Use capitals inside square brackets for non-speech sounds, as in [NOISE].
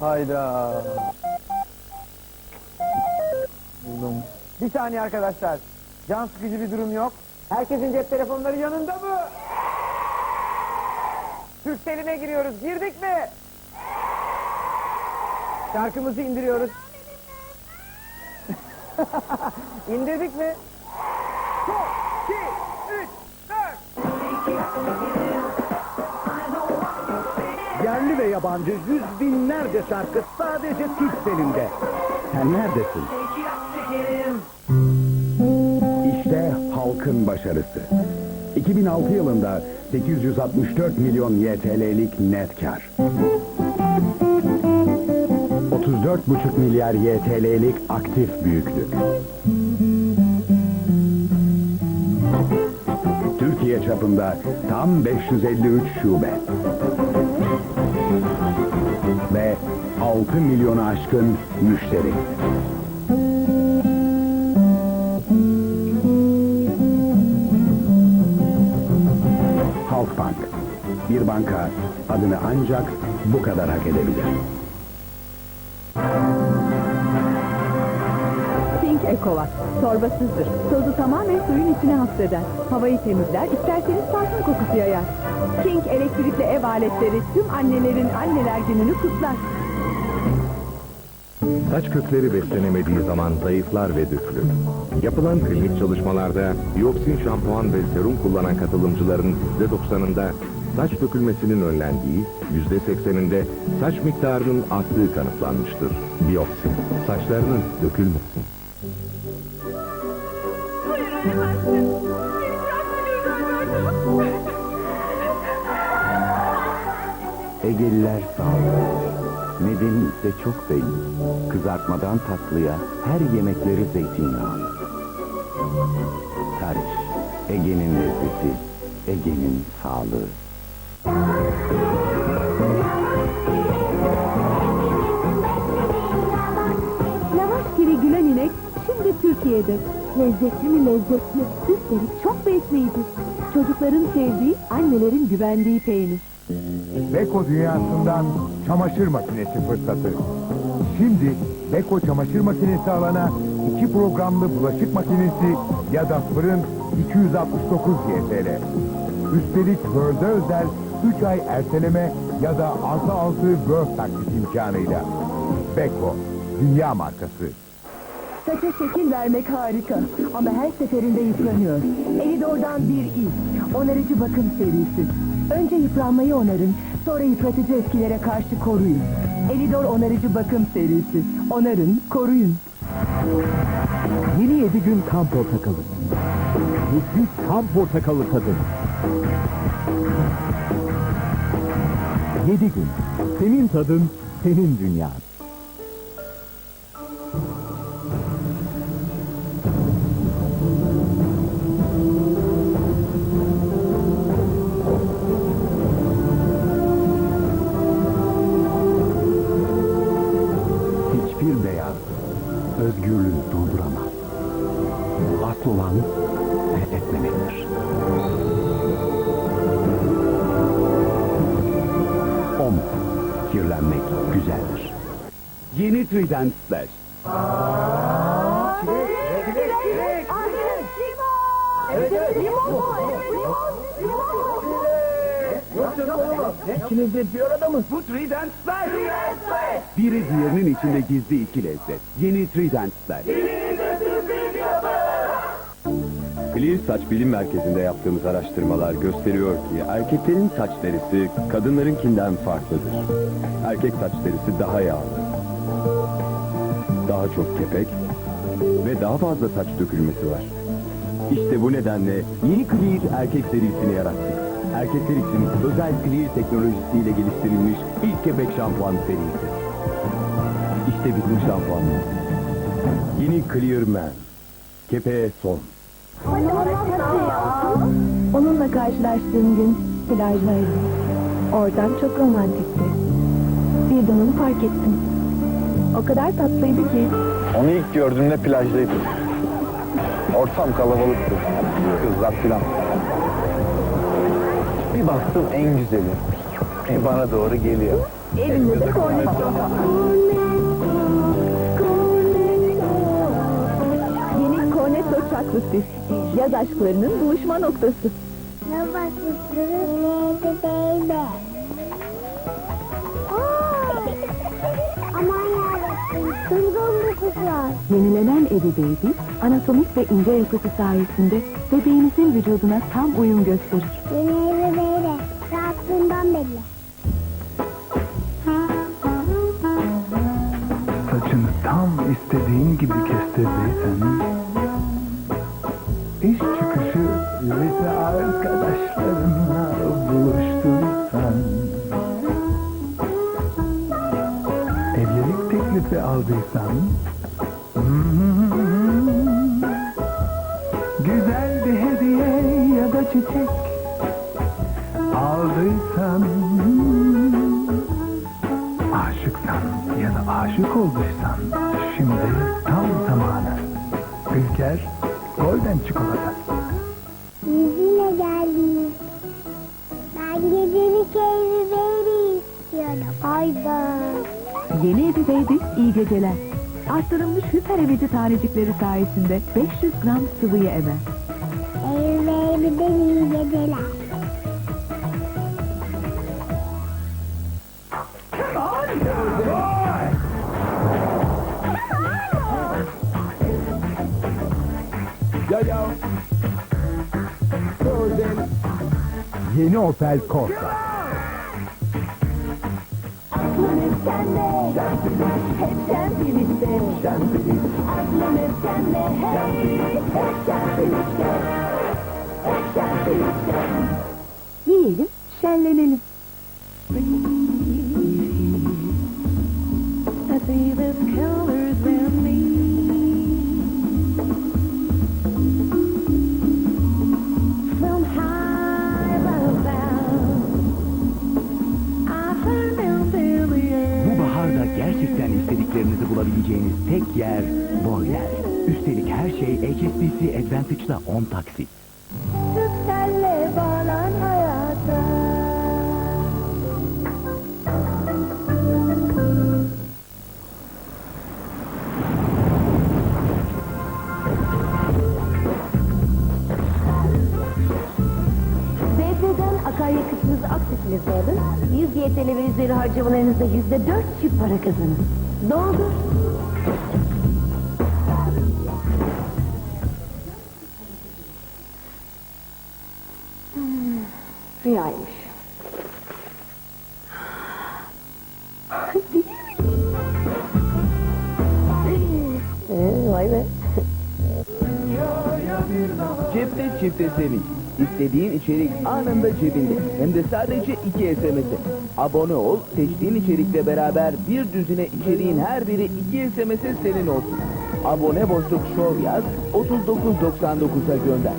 Hayda. Bir saniye arkadaşlar. Can sıkıcı bir durum yok. Herkesin cep telefonları yanında mı? Türkcell'ine giriyoruz. Girdik mi? Şarkımızı indiriyoruz. [LAUGHS] İndirdik mi? Yerli ve yabancı yüz binlerce şarkı sadece Türkcell'inde. Sen neredesin? Halkın başarısı. 2006 yılında 864 milyon YTL'lik net kar. 34,5 milyar YTL'lik aktif büyüklük. Türkiye çapında tam 553 şube. Ve 6 milyonu aşkın müşteri. Halkbank. Bir banka adını ancak bu kadar hak edebilir. King Ekovat. Torbasızdır. Tozu tamamen suyun içine hapseder. Havayı temizler, isterseniz parfüm kokusu yayar. King elektrikli ev aletleri tüm annelerin anneler gününü kutlar. Saç kökleri beslenemediği zaman zayıflar ve dökülür. Yapılan klinik çalışmalarda dioksin şampuan ve serum kullanan katılımcıların %90'ında saç dökülmesinin önlendiği, %80'inde saç miktarının arttığı kanıtlanmıştır. Dioksin, saçlarınız dökülmesin. Egeliler sağ. Nedeni ise çok belli. Kızartmadan tatlıya her yemekleri zeytinyağı. Tarış, Ege'nin lezzeti, Ege'nin sağlığı. Lavaş gibi gülen inek şimdi Türkiye'de. Lezzetli mi lezzetli, üstelik çok besleyici. Çocukların sevdiği, annelerin güvendiği peynir. Beko dünyasından çamaşır makinesi fırsatı. Şimdi Beko çamaşır makinesi alana iki programlı bulaşık makinesi ya da fırın 269 YTL. Üstelik Word'e özel 3 ay erteleme ya da artı altı Word taksit imkanıyla. Beko, dünya markası. Saça şekil vermek harika ama her seferinde yıpranıyor. Elidor'dan bir ilk, onarıcı bakım serisi. Önce yıpranmayı onarın, sonra yıpratıcı etkilere karşı koruyun. Elidor onarıcı bakım serisi. Onarın, koruyun. Yeni yedi gün kan portakalı. Nefis kan portakalı tadı. Yedi gün. Senin tadın, senin dünyan. Güzeldir. Yeni Trident Splash. İki lezzet bir arada mı? Bu Trident Splash. Biri diğerinin içinde gizli iki lezzet. Yeni Trident Splash. Clear Saç Bilim Merkezi'nde yaptığımız araştırmalar gösteriyor ki erkeklerin saç derisi kadınlarınkinden farklıdır. Erkek saç derisi daha yağlı, daha çok kepek ve daha fazla saç dökülmesi var. İşte bu nedenle yeni Clear erkek serisini yarattık. Erkekler için özel Clear teknolojisiyle geliştirilmiş ilk kepek şampuan serisi. İşte bütün şampuan. Yeni Clear Man. Kepeğe son. Onunla karşılaştığım gün plajdaydım. Oradan çok romantikti. Birden onu fark ettim. O kadar tatlıydı ki Onu ilk gördüğümde plajdaydım. Ortam kalabalıktı. Kızlar filan. Bir baktım en güzeli. E bana doğru geliyor. evinde de korneto. Chocolate Yaz aşklarının buluşma noktası. Ne bakmışsınız? Neydi değdi? Aman yarabbim. Kızgın kızlar. Yenilenen Eddie Baby, anatomik ve ince yapısı sayesinde bebeğinizin vücuduna tam uyum gösterir. Yeni evi böyle. Rahatlığından belli. Saçını tam istediğin gibi kestirdiysen iş çıkışı lise arkadaşlarınla buluştuysan evlilik teklifi aldıysan hmm, [LAUGHS] güzel bir hediye ya da çiçek aldıysan aşıksan ya da aşık olduysan şimdi tam zamanı. Ülker Golden Çikolata. Yüzüne geldiniz. Ben gecelik evi böyle istiyorum. Hayda. Yeni Eddie Baby iyi geceler. Arttırılmış süper emici tanecikleri sayesinde 500 gram sıvıyı emer. Evi baby'den iyi geceler. Yeni Opel Corsa. Aklım hep sende, hep sen birlikte. Aklım hep sende, hey, hep sen birlikte. Hep sen birlikte. Yiyelim, şenlenelim. I see this istediklerinizi bulabileceğiniz tek yer Boyler. Üstelik her şey HSBC Advantage'da 10 taksit. Senle bağlan hayata. BP'den akaryakıtınızı aktifinize alın. 100 YTL ve üzeri harcamalarınızda yüzde dört çift para kazanın. Doldur. Hmm, Rüyaymış. Ee, Vay be. Cepte çifte sevinç. İstediğin içerik anında cebinde. Hem de sadece iki SMS'e. Abone ol, seçtiğin içerikle beraber bir düzine içeriğin her biri iki SMS'e senin olsun. Abone boşluk şov yaz, 39.99'a gönder.